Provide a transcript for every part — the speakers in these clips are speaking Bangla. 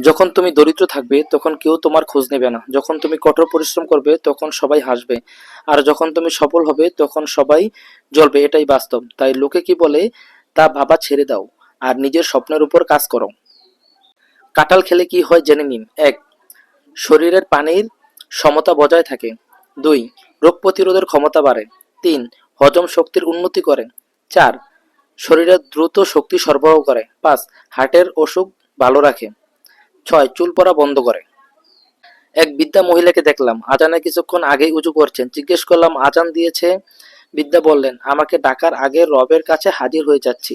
যখন তুমি দরিদ্র থাকবে, তখন কেউ তোমার খোঁজ নেবে না। যখন তুমি কঠোর পরিশ্রম করবে, তখন সবাই হাসবে। আর যখন তুমি সফল হবে, তখন সবাই জ্বলবে। এটাই বাস্তব। তাই লোকে কি বলে? তা ভাবা ছেড়ে দাও আর নিজের স্বপ্নের উপর কাজ করো। কাঁঠাল খেলে কি হয় জেনে নিন। এক, শরীরের পানির সমতা বজায় থাকে। দুই, রোগ প্রতিরোধের ক্ষমতা বাড়ে। তিন, হজম শক্তির উন্নতি করে। চার, শরীরে দ্রুত শক্তি সরবরাহ করে। পাঁচ, হার্টের অসুখ ভালো রাখে। ছয়, চুল পরা বন্ধ করে। এক বিদ্যা মহিলাকে দেখলাম। আজানে কিছুক্ষণ আগেই উঁচু করছেন। জিজ্ঞেস করলাম, আজান দিয়েছে? বিদ্যা বললেন, আমাকে ডাকার আগে রবের কাছে হাজির হয়ে যাচ্ছি।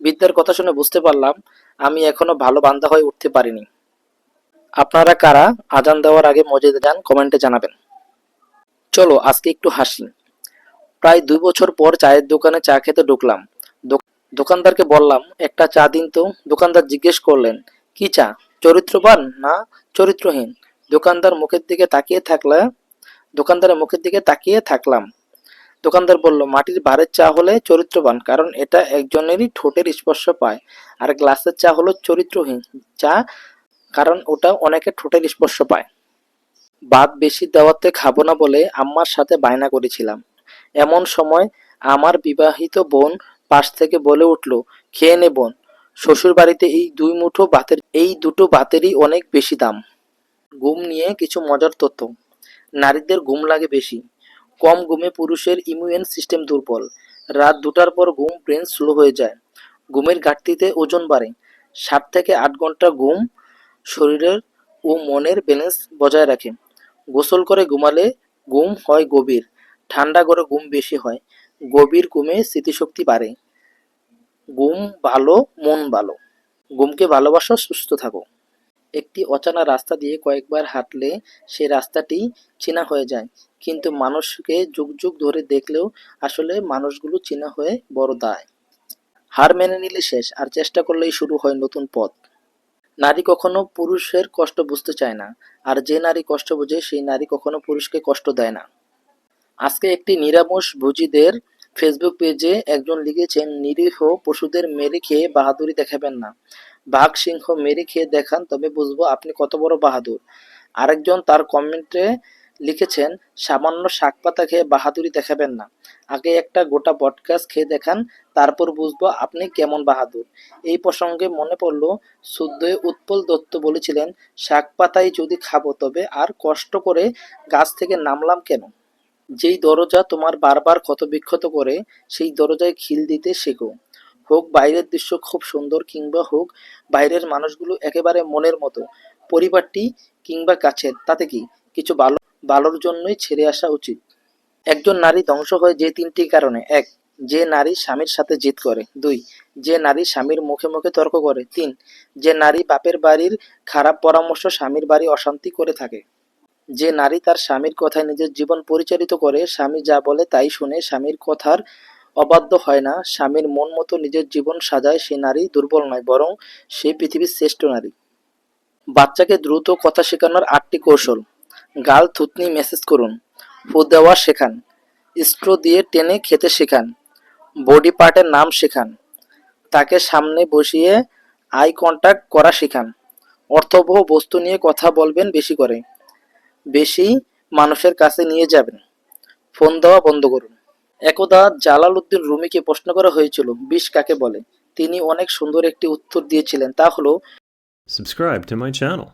বিদ্যার কথা শুনে বুঝতে পারলাম, আমি এখনও ভালো বান্দা হয়ে উঠতে পারিনি। আপনারা কারা? আজান দেওয়ার আগে মসজিদে যান, কমেন্টে জানাবেন। চলো, আজকে একটু হাসি। প্রায় দুই বছর পর চায়ের দোকানে চা খেতে ঢুকলাম। দোকানদারকে বললাম, একটা চা দিন তো। দোকানদার জিজ্ঞেস করলেন, কি চা? চরিত্রবান না চরিত্রহীন? দোকানদার মুখের দিকে তাকিয়ে থাকলে, দোকানদারের মুখের দিকে তাকিয়ে থাকলাম। দোকানদার বলল, মাটির ভারের চা হলে চরিত্রবান, কারণ এটা একজনেরই ঠোঁটের স্পর্শ পায়। আর গ্লাসের চা হলো চরিত্রহীন চা, কারণ ওটা অনেকে ঠোঁটের স্পর্শ পায়। বাদ বেশি দেওয়াতে খাব না বলে আম্মার সাথে বায়না করেছিলাম। এমন সময় আমার বিবাহিত বোন পাশ থেকে বলে উঠল, খেয়ে নে বোন শ্বশুর বাড়িতে এই দুই মুঠো ভাতের এই দুটো ভাতেরই অনেক বেশি দাম। ঘুম নিয়ে কিছু মজার তথ্য। নারীদের ঘুম লাগে বেশি। কম ঘুমে পুরুষের ইমিউন সিস্টেম দুর্বল। রাত দুটার পর ঘুম ব্রেন স্লো হয়ে যায়। ঘুমের ঘাটতিতে ওজন বাড়ে। সাত থেকে আট ঘণ্টা ঘুম শরীরের ও মনের ব্যালেন্স বজায় রাখে। গোসল করে ঘুমালে ঘুম হয় গভীর। ঠান্ডা করে ঘুম বেশি হয়। গভীর ঘুমে স্মৃতিশক্তি বাড়ে। ঘুম ভালো, মন ভালো। ঘুমকে ভালোবাসো, সুস্থ থাকো। একটি অচানা রাস্তা দিয়ে কয়েকবার হাঁটলে সে রাস্তাটি চেনা হয়ে যায়। কিন্তু মানুষকে যুগ যুগ ধরে দেখলেও আসলে মানুষগুলো চেনা হয়ে বড় দায়। হার মেনে নিলে শেষ, আর চেষ্টা করলেই শুরু হয় নতুন পথ। নারী কখনো পুরুষের কষ্ট বুঝতে চায় না, আর যে নারী কষ্ট বোঝে, সেই নারী কখনো পুরুষকে কষ্ট দেয় না। আজকে একটি নিরামোষ ভোজীদের ফেসবুক পেজে একজন লিখেছেন, নিরীহ পশুদের মেরে খেয়ে বাহাদুরি দেখাবেন না। বাঘ, সিংহ মেরে খেয়ে দেখান, তবে বুঝব আপনি কত বড় বাহাদুর। আরেকজন তার কমেন্টে লিখেছেন, সামান্য শাক পাতা খেয়ে বাহাদুরি দেখাবেন না। আগে একটা গোটা বটগাছ খেয়ে দেখান, তারপর বুঝব আপনি কেমন বাহাদুর। এই প্রসঙ্গে মনে পড়ল, শুদ্ধই উৎপল দত্ত বলেছিলেন শাক পাতাই যদি খাব তবে আর কষ্ট করে গাছ থেকে নামলাম কেন? যেই দরজা তোমার বারবার ক্ষত বিক্ষত করে, সেই দরজায় খিল দিতে শেখো। হোক বাইরের দৃশ্য খুব সুন্দর কিংবা হোক বাইরের মানুষগুলো একেবারে মনের মতো, পরিবারটি কিংবা কাছের, তাতে কি? কিছু ভালো ভালোর জন্যই ছেড়ে আসা উচিত। একজন নারী ধ্বংস হয় যে তিনটি কারণে। এক, যে নারী স্বামীর সাথে জিত করে। দুই, যে নারী স্বামীর মুখে মুখে তর্ক করে। তিন, যে নারী বাপের বাড়ির খারাপ পরামর্শ স্বামীর বাড়ি অশান্তি করে থাকে। যে নারী তার স্বামীর কথায় নিজের জীবন পরিচালিত করে, স্বামী যা বলে তাই শুনে স্বামীর কথার অবাধ্য হয় না। স্বামীর মন মতো নিজের জীবন সাজায় সে নারী দুর্বল নয়, বরং সে পৃথিবীর শ্রেষ্ঠ নারী। বাচ্চাকে দ্রুত কথা শেখানোর আটটি কৌশল। গাল, থুতনি, মেসেজ করুন, ফু দেওয়া শেখান, স্ট্রো দিয়ে টেনে খেতে শেখান, বডি পার্টের নাম শেখান, তাকে সামনে বসিয়ে আই কন্ট্যাক্ট করা শেখান, অর্থবহ বস্তু নিয়ে কথা বলবেন বেশি করে। বেশি মানুষের কাছে নিয়ে যাবেন। ফোন দেওয়া বন্ধ করুন। একদা জালাল উদ্দিন রুমিকে প্রশ্ন করা হয়েছিল বিষ কাকে বলে? তিনি অনেক সুন্দর একটি উত্তর দিয়েছিলেন, তা হলো সাবস্ক্রাইব টু মাই channel.